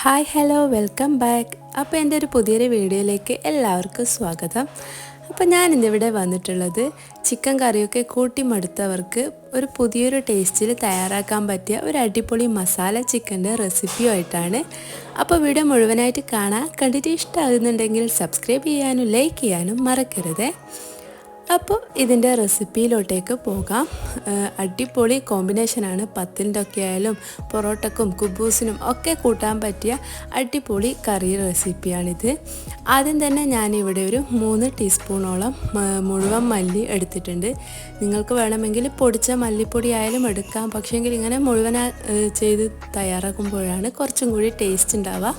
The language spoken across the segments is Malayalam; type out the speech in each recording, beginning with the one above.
ഹായ് ഹലോ വെൽക്കം ബാക്ക് അപ്പോൾ എന്റെ ഒരു പുതിയൊരു വീഡിയോയിലേക്ക് എല്ലാവർക്കും സ്വാഗതം. അപ്പോൾ ഞാൻ ഇന്നിവിടെ വന്നിട്ടുള്ളത് ചിക്കൻ കറിയൊക്കെ കൂട്ടി മടുത്തവർക്ക് ഒരു പുതിയൊരു ടേസ്റ്റിൽ തയ്യാറാക്കാൻ പറ്റിയ ഒരു അടിപൊളി മസാല ചിക്കന്റെ റെസിപ്പിയുമായിട്ടാണ് അപ്പോൾ വീഡിയോ മുഴുവനായിട്ട് കാണാൻ കണ്ടിട്ട് ഇഷ്ടമാകുന്നുണ്ടെങ്കിൽ സബ്സ്ക്രൈബ് ചെയ്യാനും ലൈക്ക് ചെയ്യാനും മറക്കരുതേ. അപ്പോൾ ഇതിന്റെ റെസിപ്പിയിലോട്ടേക്ക് പോകാം. അടിപൊളി കോമ്പിനേഷനാണ് പത്തിന്റെ ഒക്കെ ആയാലും പൊറോട്ടക്കും കുബൂസിനും ഒക്കെ കൂട്ടാൻ പറ്റിയ അടിപൊളി കറി റെസിപ്പിയാണിത്. ആദ്യം തന്നെ ഞാനിവിടെ ഒരു മൂന്ന് ടീസ്പൂണോളം മുഴുവൻ മല്ലി എടുത്തിട്ടുണ്ട്. നിങ്ങൾക്ക് വേണമെങ്കിൽ പൊടിച്ച മല്ലിപ്പൊടി ആയാലും എടുക്കാം. പക്ഷേങ്കിൽ ഇങ്ങനെ മുഴുവൻ ചെയ്ത് തയ്യാറാക്കുമ്പോഴാണ് കുറച്ചും കൂടി ടേസ്റ്റ് ഉണ്ടാവുക.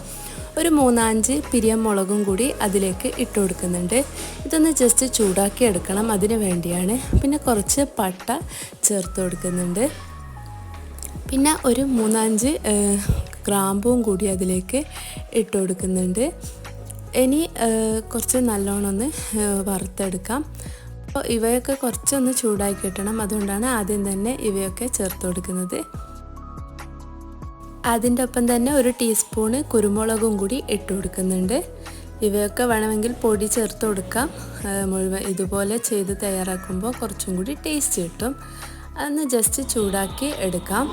ഒരു മൂന്നാഞ്ച് പിരിയം മുളകും കൂടി അതിലേക്ക് ഇട്ട് കൊടുക്കുന്നുണ്ട്. ഇതൊന്ന് ജസ്റ്റ് ചൂടാക്കി എടുക്കണം അതിന് വേണ്ടിയാണ്. പിന്നെ കുറച്ച് പട്ട ചേർത്ത് കൊടുക്കുന്നുണ്ട്. പിന്നെ ഒരു മൂന്നാഞ്ച് ഗ്രാമ്പും കൂടി അതിലേക്ക് ഇട്ട് കൊടുക്കുന്നുണ്ട്. ഇനി കുറച്ച് നല്ലോണം ഒന്ന് വറുത്തെടുക്കാം. അപ്പോൾ ഇവയൊക്കെ കുറച്ചൊന്ന് ചൂടാക്കി കിട്ടണം. അതുകൊണ്ടാണ് ആദ്യം തന്നെ ഇവയൊക്കെ ചേർത്ത് കൊടുക്കുന്നത്. അതിന്റെ ഒപ്പം തന്നെ ഒരു ടീസ്പൂണ് കുരുമുളകും കൂടി ഇട്ട് കൊടുക്കുന്നുണ്ട്. ഇവയൊക്കെ വേണമെങ്കിൽ പൊടി ചേർത്ത് കൊടുക്കാം. മുഴുവൻ ഇതുപോലെ ചെയ്ത് തയ്യാറാക്കുമ്പോൾ കുറച്ചും കൂടി ടേസ്റ്റ് കിട്ടും. അതൊന്ന് ജസ്റ്റ് ചൂടാക്കി എടുക്കാം.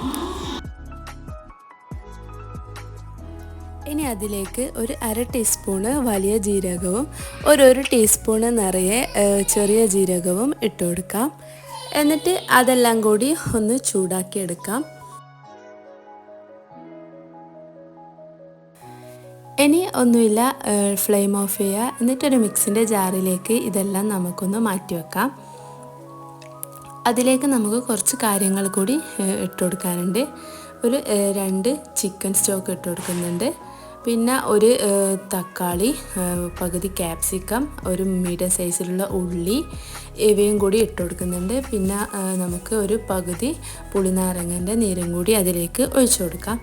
ഇനി അതിലേക്ക് ഒരു അര ടീസ്പൂണ് വലിയ ജീരകവും ഒരു ഒരു ടീസ്പൂണ് നിറയെ ചെറിയ ജീരകവും ഇട്ട് കൊടുക്കാം. എന്നിട്ട് അതെല്ലാം കൂടി ഒന്ന് ചൂടാക്കി ഇനി ഒന്നുമില്ല ഫ്ലെയിം ഓഫ് ചെയ്യുക. എന്നിട്ടൊരു മിക്സിന്റെ ജാറിലേക്ക് ഇതെല്ലാം നമുക്കൊന്ന് മാറ്റി വെക്കാം. അതിലേക്ക് നമുക്ക് കുറച്ച് കാര്യങ്ങൾ കൂടി ഇട്ട് കൊടുക്കാനുണ്ട്. ഒരു രണ്ട് ചിക്കൻ സ്റ്റോക്ക് ഇട്ട് കൊടുക്കുന്നുണ്ട്. പിന്നെ ഒരു തക്കാളി പകുതി ക്യാപ്സിക്കം ഒരു മീഡിയം സൈസിലുള്ള ഉള്ളി ഇവയും കൂടി ഇട്ട് കൊടുക്കുന്നുണ്ട്. പിന്നെ നമുക്ക് ഒരു പകുതി പുളിനാരങ്ങന്റെ നീരും കൂടി അതിലേക്ക് ഒഴിച്ചു കൊടുക്കാം.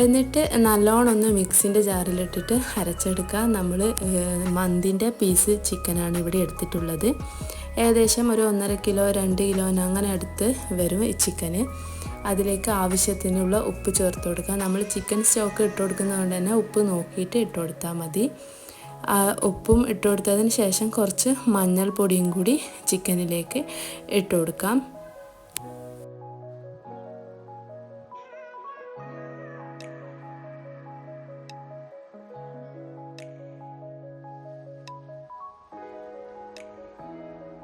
എന്നിട്ട് നല്ലോണം ഒന്ന് മിക്സിന്റെ ജാറിലിട്ടിട്ട് അരച്ചെടുക്കുക. നമ്മൾ മന്തിന്റെ പീസ് ചിക്കനാണ് ഇവിടെ എടുത്തിട്ടുള്ളത്. ഏകദേശം ഒരു ഒന്നര കിലോ രണ്ട് കിലോന് അങ്ങനെ അടുത്ത് വരും ഈ ചിക്കന്. അതിലേക്ക് ആവശ്യത്തിനുള്ള ഉപ്പ് ചേർത്ത് കൊടുക്കുക. നമ്മൾ ചിക്കൻ സ്റ്റോക്ക് ഇട്ട് കൊടുക്കുന്നതുകൊണ്ട് തന്നെ ഉപ്പ് നോക്കിയിട്ട് ഇട്ട് കൊടുത്താൽ മതി. ഉപ്പും ഇട്ട് കൊടുത്തതിന് ശേഷം കുറച്ച് മഞ്ഞൾപ്പൊടിയും കൂടി ചിക്കനിലേക്ക് ഇട്ട് കൊടുക്കാം.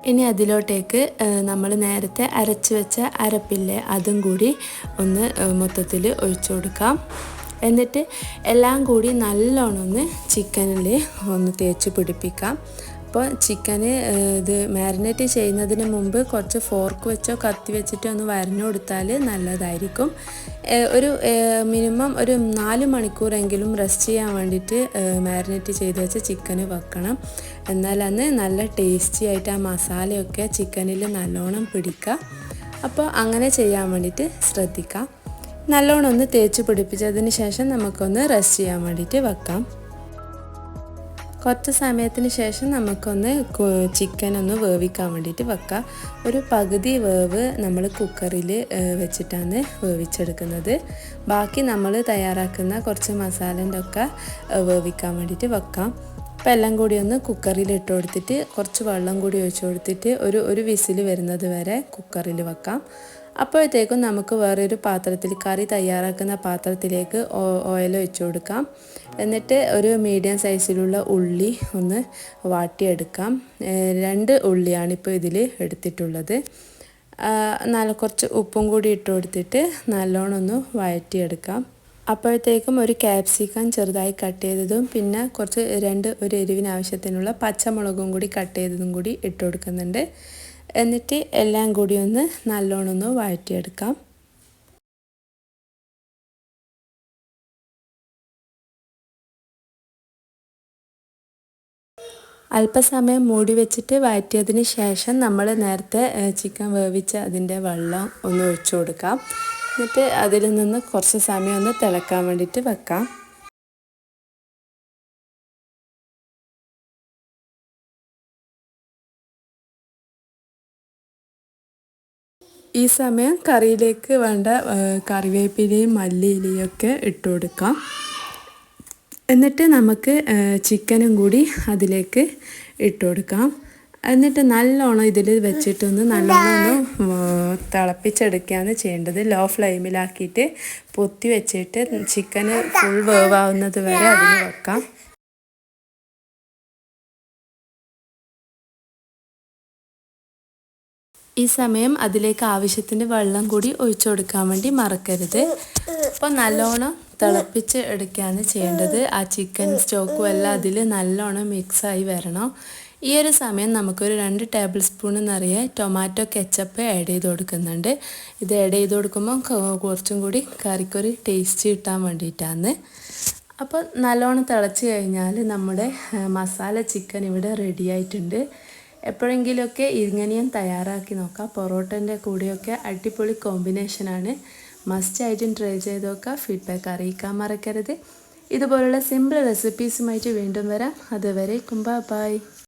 ഇനി അതിലോട്ടേക്ക് നമ്മൾ നേരത്തെ അരച്ച് വെച്ച അരപ്പില്ലേ അതും കൂടി ഒന്ന് മൊത്തത്തിൽ ഒഴിച്ചു കൊടുക്കാം. എന്നിട്ട് എല്ലാം കൂടി നല്ലോണം ഒന്ന് ചിക്കനിൽ ഒന്ന് തേച്ച് പിടിപ്പിക്കാം. അപ്പോൾ ചിക്കന് ഇത് മാരിനേറ്റ് ചെയ്യുന്നതിന് മുമ്പ് കുറച്ച് ഫോർക്ക് വെച്ചോ കത്തി വെച്ചിട്ടോ ഒന്ന് വരഞ്ഞു കൊടുത്താൽ നല്ലതായിരിക്കും. ഒരു മിനിമം ഒരു നാല് മണിക്കൂറെങ്കിലും റെസ്റ്റ് ചെയ്യാൻ വേണ്ടിയിട്ട് മാരിനേറ്റ് ചെയ്ത് വെച്ച ചിക്കന് വെക്കണം. എന്നാലന്ന് നല്ല ടേസ്റ്റി ആയിട്ട് ആ മസാലയൊക്കെ ചിക്കനിൽ നല്ലോണം പിടിക്കുക. അപ്പോൾ അങ്ങനെ ചെയ്യാൻ വേണ്ടിയിട്ട് ശ്രദ്ധിക്കാം. നല്ലോണം ഒന്ന് തേച്ച് പിടിപ്പിച്ചതിന് ശേഷം നമുക്കൊന്ന് റെസ്റ്റ് ചെയ്യാൻ വേണ്ടിയിട്ട് വെക്കാം. കുറച്ച് സമയത്തിന് ശേഷം നമുക്കൊന്ന് ചിക്കൻ ഒന്ന് വേവിക്കാൻ വേണ്ടിയിട്ട് വെക്കാം. ഒരു പകുതി വേവ് നമ്മൾ കുക്കറിൽ വെച്ചിട്ടാണ് വേവിച്ചെടുക്കുന്നത്. ബാക്കി നമ്മൾ തയ്യാറാക്കുന്ന കുറച്ച് മസാലന്റെ ഒക്കെ വേവിക്കാൻ വേണ്ടിയിട്ട് വെക്കാം. അപ്പോൾ എല്ലാം കൂടി ഒന്ന് കുക്കറിൽ ഇട്ട് കൊടുത്തിട്ട് കുറച്ച് വെള്ളം കൂടി ഒഴിച്ചു കൊടുത്തിട്ട് ഒരു ഒരു വിസിൽ വരുന്നത് വരെ കുക്കറിൽ വെക്കാം. അപ്പോഴത്തേക്കും നമുക്ക് വേറൊരു പാത്രത്തിൽ കറി തയ്യാറാക്കുന്ന പാത്രത്തിലേക്ക് ഓയിൽ ഒഴിച്ച് കൊടുക്കാം. എന്നിട്ട് ഒരു മീഡിയം സൈസിലുള്ള ഉള്ളി ഒന്ന് വാട്ടിയെടുക്കാം. രണ്ട് ഉള്ളിയാണ് ഇപ്പോൾ ഇതിൽ എടുത്തിട്ടുള്ളത്. നല്ല കുറച്ച് ഉപ്പും കൂടി ഇട്ട് കൊടുത്തിട്ട് നല്ലോണം ഒന്ന് വഴറ്റിയെടുക്കാം. അപ്പോഴത്തേക്കും ഒരു ക്യാപ്സിക്കം ചെറുതായി കട്ട് ചെയ്തതും പിന്നെ കുറച്ച് രണ്ട് ഒരു എരിവിനാവശ്യത്തിനുള്ള പച്ചമുളകും കൂടി കട്ട് ചെയ്തതും കൂടി ഇട്ട് കൊടുക്കുന്നുണ്ട്. എന്നിട്ട് എല്ലാം കൂടി ഒന്ന് നല്ലോണം ഒന്ന് വഴറ്റിയെടുക്കാം. അല്പസമയം മൂടി വെച്ചിട്ട് വഴറ്റിയതിന് ശേഷം നമ്മൾ നേരത്തെ ചിക്കൻ വേവിച്ച അതിന്റെ വെള്ളം ഒന്ന് ഒഴിച്ചു കൊടുക്കാം. എന്നിട്ട് അതിൽ നിന്ന് കുറച്ച് സമയം ഒന്ന് തിളക്കാൻ വേണ്ടിയിട്ട് വെക്കാം. ഈ സമയം കറിയിലേക്ക് വേണ്ട കറിവേപ്പിലയും മല്ലിയിലയും ഒക്കെ ഇട്ട് കൊടുക്കാം. എന്നിട്ട് നമുക്ക് ചിക്കനും കൂടി അതിലേക്ക് ഇട്ട് കൊടുക്കാം. എന്നിട്ട് നല്ലോണം ഇതിൽ വെച്ചിട്ടൊന്ന് നല്ലോണം ഒന്ന് തിളപ്പിച്ചെടുക്കുകയാണ് ചെയ്യേണ്ടത്. ലോ ഫ്ലെയിമിലാക്കിയിട്ട് പൊത്തി വെച്ചിട്ട് ചിക്കന് ഫുൾ വേവാവുന്നത് വരെ അതിൽ വെക്കാം. ഈ സമയം അതിലേക്ക് ആവശ്യത്തിന് വെള്ളം കൂടി ഒഴിച്ചു കൊടുക്കാൻ വേണ്ടി മറക്കരുത്. അപ്പോൾ നല്ലോണം തിളപ്പിച്ച് എടുക്കുകയാണ് ചെയ്യേണ്ടത്. ആ ചിക്കൻ സ്റ്റോക്കും എല്ലാം അതിൽ നല്ലോണം മിക്സായി വരണം. ഈ ഒരു സമയം നമുക്കൊരു രണ്ട് ടേബിൾ സ്പൂൺ നിറയെ ടൊമാറ്റോ കെച്ചപ്പ് ആഡ് ചെയ്ത് കൊടുക്കുന്നുണ്ട്. ഇത് ആഡ് ചെയ്ത് കൊടുക്കുമ്പോൾ കുറച്ചും കൂടി കറിക്കൊരു ടേസ്റ്റ് കിട്ടാൻ വേണ്ടിയിട്ടാണ്. അപ്പോൾ നല്ലോണം തിളച്ച് കഴിഞ്ഞാൽ നമ്മുടെ മസാല ചിക്കൻ ഇവിടെ റെഡി ആയിട്ടുണ്ട്. എപ്പോഴെങ്കിലുമൊക്കെ ഇങ്ങനെയും തയ്യാറാക്കി നോക്കാം. പൊറോട്ടന്റെ കൂടെയൊക്കെ അടിപൊളി കോമ്പിനേഷനാണ് മസ്റ്റ് ആയിട്ടും ട്രൈ ചെയ്ത് നോക്കുക ഫീഡ്ബാക്ക് അറിയിക്കാൻ മറക്കരുത്. ഇതുപോലുള്ള സിമ്പിൾ റെസിപ്പീസുമായിട്ട് വീണ്ടും വരാം. അതുവരെ കുമ്പ ബൈ